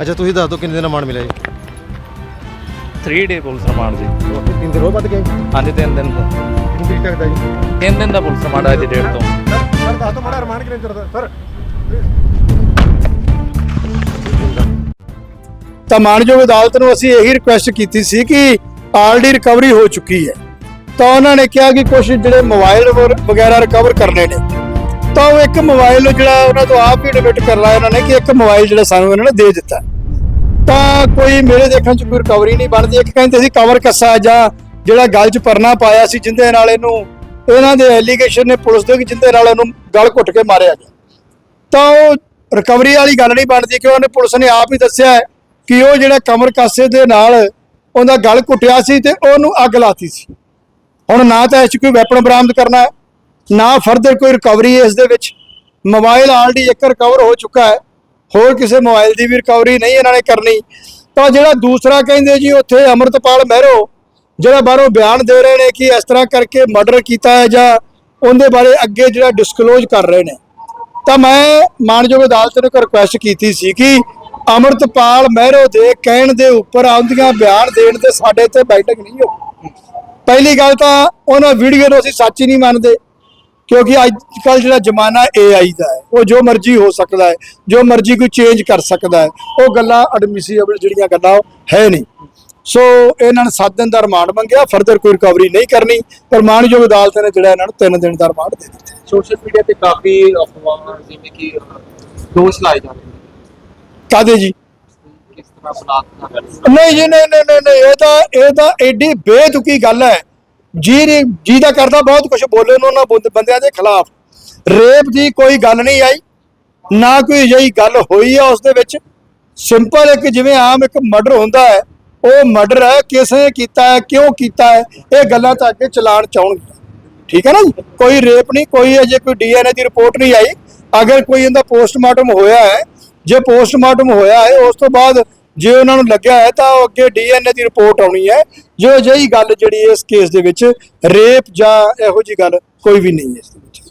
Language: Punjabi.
ਅੱਛਾ ਤੁਸੀਂ ਦੱਸ ਦਿਓ ਕਿੰਨੇ ਦਿਨ ਦਾ ਮਾਣ ਮਿਲਿਆ ਜੀ? 3 ਡੇ ਪੁਲਿਸ ਰਿਮਾਂਡ ਜੀ ਤਿੰਨ ਦਿਨ ਹੋ ਵੱਧ ਗਏ? ਹਾਂਜੀ ਤਿੰਨ ਦਿਨ ਦਾ ਕਿੰਨੀ ਤਰੀਕ ਤੱਕ ਦਾ ਜੀ? ਤਿੰਨ ਦਿਨ ਦਾ ਪੁਲਿਸ ਰਿਮਾਂਡ ਅੱਜ ਦੀ ਡੇਟ ਤੋਂ। ਸਰ ਦੱਸ ਦਿਓ ਮਾੜਾ ਰਿਮਾਂਡ ਕਿੰਨੇ ਚਿਰ ਦਾ? ਸਰ। ਤਾਂ ਮਾਨਯੋਗ ਅਦਾਲਤ ਨੂੰ ਅਸੀਂ ਇਹੀ ਰਿਕੁਐਸਟ ਕੀਤੀ ਸੀ ਕਿ ਆਲਰੇਡੀ ਰਿਕਵਰੀ ਹੋ ਚੁੱਕੀ ਹੈ। ਤਾਂ ਉਹਨਾਂ ਨੇ ਕਿਹਾ ਕਿ ਕੁਝ ਜਿਹੜੇ ਮੋਬਾਈਲ ਵਗੈਰਾ ਰਿਕਵਰ ਕਰਨੇ ਨੇ। ਤਾਂ ਉਹ ਇੱਕ ਮੋਬਾਈਲ ਜਿਹੜਾ ਉਹਨਾਂ ਤੋਂ ਆਪ ਹੀ ਐਡਮਿਟ ਕਰ ਲਿਆ ਉਹਨਾਂ ਨੇ ਕਿ ਇੱਕ ਮੋਬਾਈਲ ਜਿਹੜਾ ਸਾਨੂੰ ਇਹਨਾਂ ਨੇ ਦੇ ਦਿੱਤਾ। ਤਾਂ ਕੋਈ ਮੇਰੇ ਦੇਖਣ ਚ ਕੋਈ ਰਿਕਵਰੀ ਨਹੀਂ ਬਣਦੀ। ਇੱਕ ਕਹਿੰਦੇ ਸੀ ਕਵਰ ਕੱਸਾ ਜਾਂ ਜਿਹੜਾ ਗਲ ਚ ਪਰਨਾ ਪਾਇਆ ਸੀ ਜਿੰਦੇ ਨਾਲ ਇਹਨੂੰ ਇਹਨਾਂ ਦੇ ਐਲੀਗੇਸ਼ਨ ਨੇ ਪੁਲਿਸ ਦੇ ਕਿ ਜਿੰਦੇ ਨਾਲ ਉਹਨੂੰ ਗਲ ਘੁੱਟ ਕੇ ਮਾਰਿਆ ਗਿਆ। ਤਾਂ ਉਹ ਰਿਕਵਰੀ ਵਾਲੀ ਗੱਲ ਨਹੀਂ ਬਣਦੀ ਕਿ ਉਹਨੇ ਪੁਲਿਸ ਨੇ ਆਪ ਹੀ ਦੱਸਿਆ ਕਿ ਉਹ ਜਿਹੜਾ ਕਮਰ ਕਾਸੇ ਦੇ ਨਾਲ ਉਹਦਾ ਗਲ ਘੁੱਟਿਆ ਸੀ ਤੇ ਉਹਨੂੰ ਅੱਗ ਲਾਤੀ ਸੀ। ਹੁਣ ਨਾ ਤਾਂ ਇਸ 'ਚ ਕੋਈ ਵੈਪਨ ਬਰਾਮਦ ਕਰਨਾ ਹੈ ਨਾ ਫਰਦਰ ਕੋਈ ਰਿਕਵਰੀ ਇਸ ਦੇ ਵਿੱਚ। ਮੋਬਾਈਲ ਆਲਰੇਡੀ ਇੱਕ ਰਿਕਵਰ ਹੋ ਚੁੱਕਾ ਹੈ। ਹੋਰ ਕਿਸੇ ਮੋਬਾਈਲ ਦੀ ਵੀ ਰਿਕਵਰੀ ਨਹੀਂ ਇਹਨਾਂ ਨੇ ਕਰਨੀ। ਤਾਂ ਜਿਹੜਾ ਦੂਸਰਾ ਕਹਿੰਦੇ ਜੀ, ਉੱਥੇ ਅਮਰਤਪਾਲ ਮਹਿਰੋ, ਜਿਹੜਾ ਬਾਹਰੋਂ ਬਿਆਨ ਦੇ ਰਹੇ ਨੇ ਕਿ ਇਸ ਤਰ੍ਹਾਂ ਕਰਕੇ ਮਰਡਰ ਕੀਤਾ ਹੈ ਜਾਂ ਉਹਦੇ ਬਾਰੇ ਅੱਗੇ ਜਿਹੜਾ ਡਿਸਕਲੋਜ਼ ਕਰ ਰਹੇ ਨੇ। ਤਾਂ ਮੈਂ ਮਾਨਯੋਗ ਅਦਾਲਤ ਨੂੰ ਇੱਕ ਰਿਕੁਐਸਟ ਕੀਤੀ ਸੀ ਕਿ ਅਮਰਤਪਾਲ ਮਹਿਰੋ ਦੇ ਕਹਿਣ ਦੇ ਉੱਪਰ ਆਉਂਦੀਆਂ ਬਿਆਨ ਦੇਣ ਤੇ ਸਾਡੇ ਤੇ ਬੈਠਕ ਨਹੀਂ ਹੋ। ਪਹਿਲੀ ਗੱਲ ਤਾਂ ਉਹਨਾਂ ਵੀਡੀਓ ਨੂੰ ਅਸੀਂ ਸੱਚ ਹੀ ਨਹੀਂ ਮੰਨਦੇ। ਕਿਉਂਕਿ ਅੱਜ ਕੱਲ ਜਿਹੜਾ ਜ਼ਮਾਨਾ AI ਦਾ ਹੈ ਉਹ ਜੋ ਮਰਜ਼ੀ ਹੋ ਸਕਦਾ ਹੈ ਜੋ ਮਰਜ਼ੀ ਕੋਈ ਚੇਂਜ ਕਰ ਸਕਦਾ ਹੈ ਉਹ ਗੱਲਾਂ ਐਡਮਿਸਿਬਲ ਜਿਹੜੀਆਂ ਗੱਲਾਂ ਹੈ ਨਹੀਂ। ਸੋ ਇਹਨਾਂ ਨੇ 7 ਦਿਨ ਦਾ ਰਿਮਾਂਡ ਮੰਗਿਆ ਫਰਦਰ ਕੋਈ ਰਿਕਵਰੀ ਨਹੀਂ ਕਰਨੀ ਪਰ ਮਾਨਯੋਗ ਅਦਾਲਤ ਨੇ ਜਿਹੜਾ ਇਹਨਾਂ ਨੂੰ 3 ਦਿਨ ਦਾ ਰਿਮਾਂਡ ਦੇ ਦਿੱਤਾ। ਸੋਸ਼ਲ ਮੀਡੀਆ ਤੇ ਕਾਫੀ ਅਫਵਾਹਾਂ ਜਿਵੇਂ ਕਿ ਦੋਸ਼ ਲਾਏ ਜਾਂਦੇ ਕਾਦੇ ਜੀ? ਕਿਸ ਤਰ੍ਹਾਂ ਬਲਾਤਕਾਰ ਨਹੀਂ ਜੀ ਨਹੀਂ ਨਹੀਂ ਨਹੀਂ ਨਹੀਂ, ਇਹ ਤਾਂ ਇਹ ਤਾਂ ਐਡੀ ਬੇਤੁਕੀ ਗੱਲ ਹੈ। ਜੀ ਨੇ- ਜੀ ਦਾ ਕਰਦਾ ਬਹੁਤ ਕੁਝ ਬੋਲੇ ਨੂੰ ਉਹਨਾਂ ਬੰਦ- ਬੰਦਿਆਂ ਦੇ ਖਿਲਾਫ। ਰੇਪ ਦੀ ਕੋਈ ਗੱਲ ਨਹੀਂ ਆਈ, ਨਾ ਕੋਈ ਅਜਿਹੀ ਗੱਲ ਹੋਈ ਆ ਉਸ ਦੇ ਵਿੱਚ। ਸਿੰਪਲ ਇੱਕ ਜਿਵੇਂ ਆਮ ਇੱਕ ਮਰਡਰ ਹੁੰਦਾ ਹੈ, ਉਹ ਮਰਡਰ ਹੈ, ਕਿਸ ਨੇ ਕੀਤਾ ਹੈ, ਕਿਉਂ ਕੀਤਾ ਹੈ, ਇਹ ਗੱਲਾਂ ਤਾਂ ਅੱਗੇ ਚਲਾਣ ਚਾਉਣਗੇ ਠੀਕ ਹੈ ਨਾ ਜੀ? ਕੋਈ ਰੇਪ ਨਹੀਂ, ਕੋਈ ਅਜੇ ਕੋਈ ਡੀਐਨਏ ਦੀ ਰਿਪੋਰਟ ਨਹੀਂ ਆਈ। ਅਗਰ ਕੋਈ ਇਹਦਾ ਪੋਸਟਮਾਰਟਮ ਹੋਇਆ ਹੈ, ਜੇ ਪੋਸਟਮਾਰਟਮ ਹੋਇਆ ਹੈ, ਉਸ ਤੋਂ ਬਾਅਦ ਜੇ ਉਹਨਾਂ ਨੂੰ ਲੱਗਿਆ ਹੈ ਤਾਂ ਉਹ ਅੱਗੇ ਡੀਐਨਏ ਦੀ ਰਿਪੋਰਟ ਆਉਣੀ ਹੈ। ਜੋ ਅਜਿਹੀ ਗੱਲ ਜਿਹੜੀ ਇਸ ਕੇਸ ਦੇ ਵਿੱਚ ਰੇਪ ਜਾਂ ਇਹੋ ਜੀ ਗੱਲ ਕੋਈ ਵੀ ਨਹੀਂ ਹੈ ਇਸ ਦੇ ਵਿੱਚ।